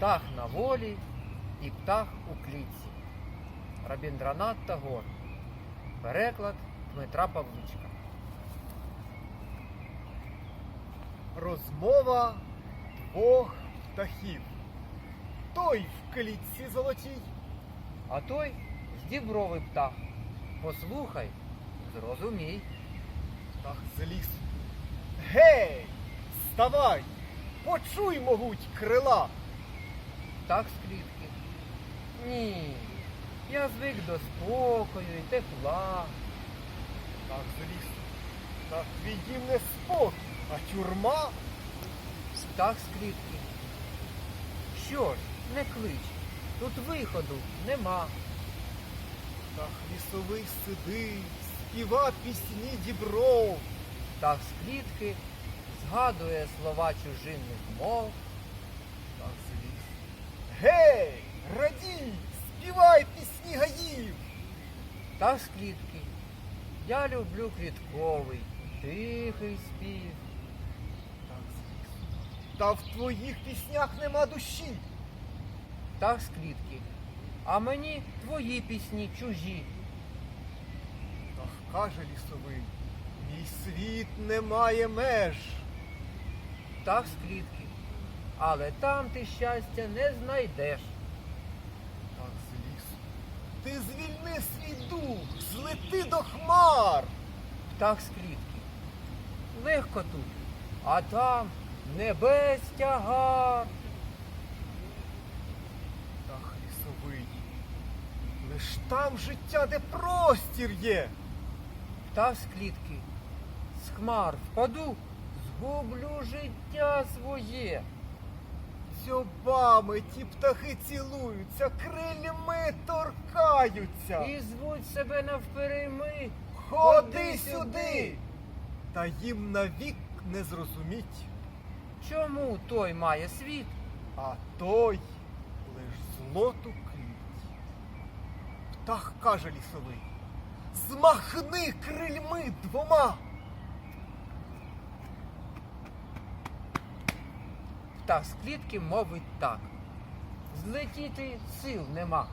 Птах на волі і птах у клітці. Рабіндранат Тагор. Переклад Дмитра Павлучка. Розмова двох птахів. Той в клітці золотій, А той з дібровий птах. Послухай, зрозумій. птах з лісу. Гей! Вставай! Почуй, могуть крила! З клітки. Ні. Я звик до спокою і тепла. Птах з лісу. Та твій дім не спокій, а тюрма. З клітки. Що ж, не клич. Тут виходу нема. Птах лісовий сидить, співа пісні дібров. Птах з клітки згадує слова чужинних мов. Гей! Радій! Співай пісні гаїв! Птах з клітки. Я люблю квітковий, тихий спів. Та в твоїх піснях нема душі. Птах з клітки. А мені твої пісні чужі. Птах каже лісовий, мій світ не має меж. Птах з клітки. Але там ти щастя не знайдеш. Так з лісу. Ти звільни свій дух, злети до хмар. Птах з клітки. Легко тут, а там небес тягар. Птах лісовий. Лиш там життя, де простір є. Птах з клітки. З хмар впаду, згублю життя своє. Дзьобами ті птахи цілуються, крильми торкаються. І звуть себе навперейми. Ходи сюди. Та їм навік не зрозуміть, Чому той має світ? а той лиш злоту кліть. Птах каже лісовий, змахни крильми двома. Птах з клітки мовить так. Злетіти сил нема.